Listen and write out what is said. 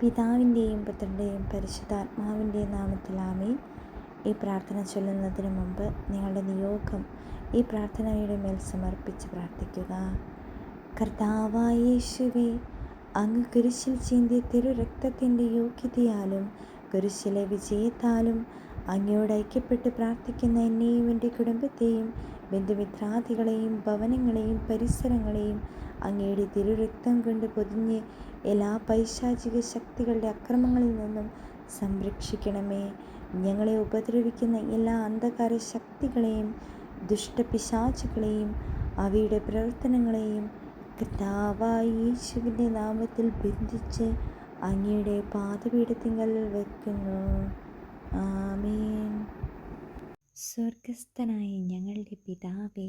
പിതാവിന്റെയും പുത്രന്റെയും പരിശുദ്ധാത്മാവിന്റെയും നാമത്തിൽ ആമേൻ. ഈ പ്രാർത്ഥന ചൊല്ലുന്നതിന് മുമ്പ് നിങ്ങളുടെ നിയോഗം ഈ പ്രാർത്ഥനയുടെ മേൽ സമർപ്പിച്ച് പ്രാർത്ഥിക്കുക. കർത്താവായേശുവേ അങ്ങ് കുരിശിൽ ചീന്തിയ തിരുരക്തത്തിന്റെ യോഗ്യതയാലും കുരിശിലെ വിജയത്താലും അങ്ങയോട് ഐക്യപ്പെട്ട് പ്രാർത്ഥിക്കുന്ന എന്നെയും എന്റെ കുടുംബത്തെയും ബന്ധുമിത്രാദികളെയും ഭവനങ്ങളെയും പരിസരങ്ങളെയും അങ്ങയുടെ തിരുരക്തം കൊണ്ട് പൊതിഞ്ഞ് എല്ലാ പൈശാചിക ശക്തികളുടെ അക്രമങ്ങളിൽ നിന്നും സംരക്ഷിക്കണമേ. ഞങ്ങളെ ഉപദ്രവിക്കുന്ന എല്ലാ അന്ധകാര ശക്തികളെയും ദുഷ്ടപിശാചുകളെയും അവയുടെ പ്രവർത്തനങ്ങളെയും കർത്താവായ നാമത്തിൽ ബന്ധിച്ച് അങ്ങയുടെ പാതപീഠത്തിങ്കൽ വയ്ക്കുന്നു ആമേൻ. സ്വർഗസ്ഥനായ ഞങ്ങളുടെ പിതാവേ